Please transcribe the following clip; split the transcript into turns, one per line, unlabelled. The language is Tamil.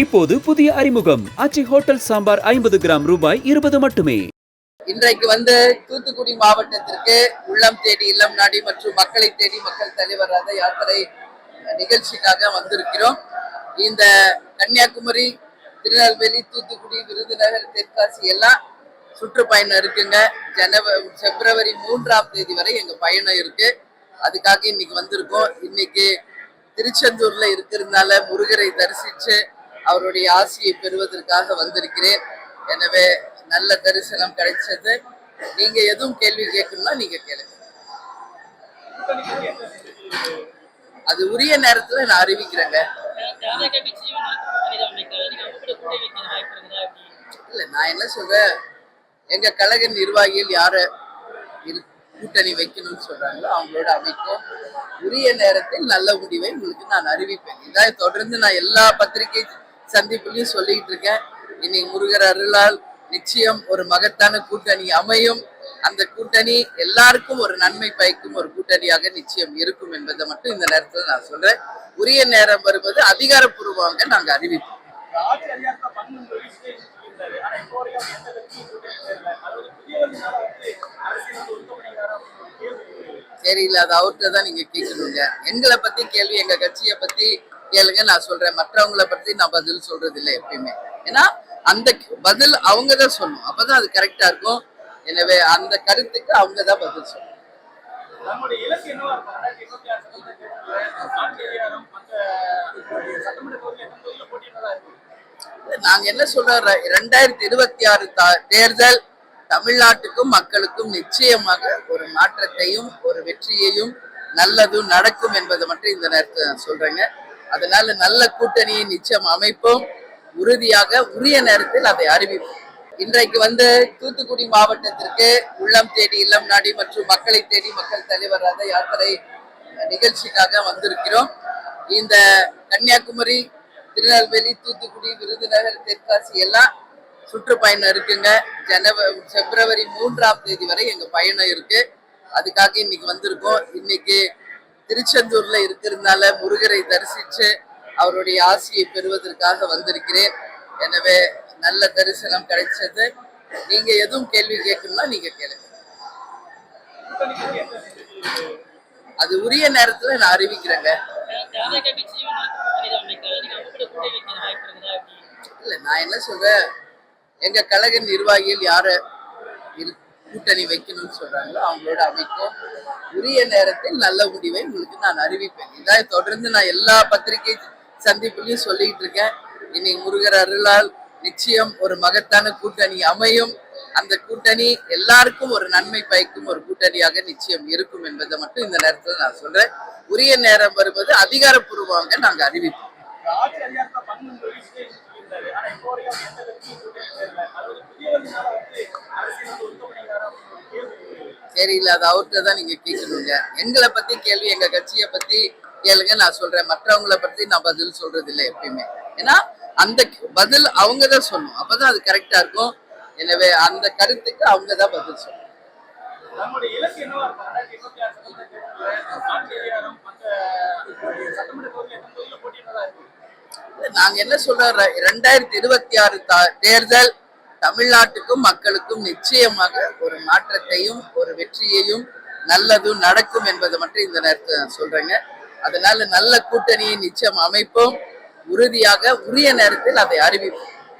இப்போது புதிய அறிமுகம். ஆச்சி ஹோட்டல் சாம்பார் ஐம்பது கிராம் ரூபாய் இருபது மட்டுமே.
இன்றைக்கு வந்து தூத்துக்குடி மாவட்டத்திற்கு உள்ளம் தேடி இல்லம் நாடி மற்றும் மக்களை தேடி மக்கள் தலைவர் ரத யாத்திரை நிகழ்ச்சிக்காக வந்திருக்கிறோம். இந்த கன்னியாகுமரி திருநெல்வேலி தூத்துக்குடி விருதுநகர் தெற்காசி எல்லாம் சுற்றுப்பயணம் இருக்குங்க. ஜனவரி பிப்ரவரி மூன்றாம் தேதி வரை எங்க பயணம் இருக்கு. அதுக்காக இன்னைக்கு வந்திருக்கோம். இன்னைக்கு திருச்செந்தூர்ல இருக்கிறதுனால முருகரை தரிசிச்சு அவருடைய ஆசையை பெறுவதற்காக வந்திருக்கிறேன். எனவே நல்ல தரிசனம் கிடைச்சது. நீங்க எதுவும் கேள்வி கேட்கணும்னா நீங்க கேளுங்க. அது உரிய நேரத்துல நான் அறிவிக்கிறேங்க. இல்ல நான் என்ன சொல்றேன்? எங்க கழக நிர்வாகிகள் யாரு? கூட்டணி வைக்கணும்னு சொல்றாங்களோ அவங்களோட அமைக்கும் உரிய நேரத்தில் நல்ல முடிவை உங்களுக்கு நான் அறிவிப்பேன். இதான் தொடர்ந்து நான் எல்லா பத்திரிகை சந்திப்புலையும் சொல்லிட்டு இருக்கேன். இன்னைக்கு முருகர் அருளால் நிச்சயம் ஒரு மகத்தான கூட்டணி அமையும். அந்த கூட்டணி எல்லாருக்கும் ஒரு நன்மை பயக்கும் ஒரு கூட்டணியாக நிச்சயம் இருக்கும் என்பதை மட்டும் இந்த நேரத்துல நான் சொல்றேன். உரிய நேரம் வருவது அதிகாரப்பூர்வமாக நாங்கள் அறிவிப்போம்.
சரி அதிகாரத்தை அது
தெரியல அது அவர்கிட்ட தான் நீங்க கேட்கணுங்க. எங்களை பத்தி கேள்வி எங்க கட்சியை பத்தி கேளுங்க நான் சொல்றேன். மற்றவங்கள பத்தி நான் பதில் சொல்றது இல்லை எப்பயுமே. ஏன்னா அந்த பதில் அவங்க தான் சொல்லணும். அப்பதான் அது கரெக்டா இருக்கும். எனவே அந்த கருத்துக்கு அவங்க தான் பதில் சொல்லணும். நாங்க என்ன சொல்றோம்? ரெண்டாயிரத்தி இருபத்தி ஆறு தேர்தல் தமிழ்நாட்டுக்கும் மக்களுக்கும் நிச்சயமாக ஒரு மாற்றத்தையும் ஒரு வெற்றியையும் நல்லதும் நடக்கும் என்பதை மட்டும் இந்த நேரத்தில் நான் சொல்றேங்க. அதனால நல்ல கூட்டணியை நிச்சயம் அமைப்போம். உறுதியாக உரிய நேரத்தில் அதை அறிவிப்போம். இன்றைக்கு வந்து தூத்துக்குடி மாவட்டத்திற்கு உள்ளம் தேடி இல்லம் நாடி மற்றும் மக்களை தேடி மக்கள் தலைவர் ரத யாத்திரை நிகழ்ச்சிக்காக வந்திருக்கிறோம். இந்த கன்னியாகுமரி திருநெல்வேலி தூத்துக்குடி விருதுநகர் தெற்காசி எல்லாம் சுற்றுப்பயணம் இருக்குங்க. ஜனவரி பிப்ரவரி மூன்றாம் தேதி வரை எங்க பயணம் இருக்கு. அதுக்காக இன்னைக்கு வந்திருக்கோம். இன்னைக்கு திருச்செந்தூர்ல இருக்கிறதுனால முருகரை தரிசிச்சு அவருடைய ஆசையை பெறுவதற்காக வந்திருக்கிறேன். எனவே நல்ல தரிசனம் கிடைச்சது. நீங்க எதுவும் கேள்வி கேட்கணும்னா நீங்க கேளுங்க. அது உரிய நேரத்துல நான் அறிவிக்கிறேங்க. இல்ல நான் என்ன சொல்றேன்? எங்க கழக நிர்வாகிகள் யாரு? கூட்டணி வைக்கணும்னு சொல்றாங்களோ அவங்களோட அமைக்கும் உரிய நேரத்தில் நல்ல முடிவை உங்களுக்கு நான் அறிவிப்பேன். இதான் தொடர்ந்து நான் எல்லா பத்திரிகை சந்திப்புலையும் சொல்லிட்டு இருக்கேன். இன்னைக்கு முருகர் அருளால் நிச்சயம் ஒரு மகத்தான கூட்டணி அமையும். அந்த கூட்டணி எல்லாருக்கும் ஒரு நன்மை பயக்கும் ஒரு கூட்டணியாக நிச்சயம் இருக்கும் என்பதை மட்டும் இந்த நேரத்தில் நான் சொல்றேன். உரிய நேரம் வருவது அதிகாரப்பூர்வமாக நாங்கள் அறிவிப்போம்.
ஆனா இப்போ வரைக்கும் எந்த கட்சியும் கூட்டணி அது ஒரு அரசியல் ஒழுங்கு பண்ணிக்கிறாரா அப்படின்னு ஒரு கேள்வி
தெரியல அது அவர்கிட்ட தான் நீங்க கேட்கணுங்க எங்களை பத்தி கேள்வி எங்க கட்சியை பத்தி கேளுங்க நான் சொல்றேன். மற்றவங்கள பத்தி நான் பதில் சொல்றது இல்லை எப்பயுமே. ஏன்னா அந்த பதில் அவங்க தான் சொல்லணும். அப்பதான் அது கரெக்டா இருக்கும். எனவே அந்த கருத்துக்கு அவங்க தான் பதில் சொல்லணும். நாங்க என்ன சொல்றோம்? ரெண்டாயிரத்தி இருபத்தி ஆறு தேர்தல் தமிழ்நாட்டுக்கும் மக்களுக்கும் நிச்சயமாக ஒரு மாற்றத்தையும் ஒரு வெற்றியையும் நல்லதும் நடக்கும் என்பதை மட்டும் இந்த நேரத்தில் சொல்றேங்க. அதனால நல்ல கூட்டணியை நிச்சயம் அமைப்போம். உறுதியாக உரிய நேரத்தில் அதை அறிவிப்போம்.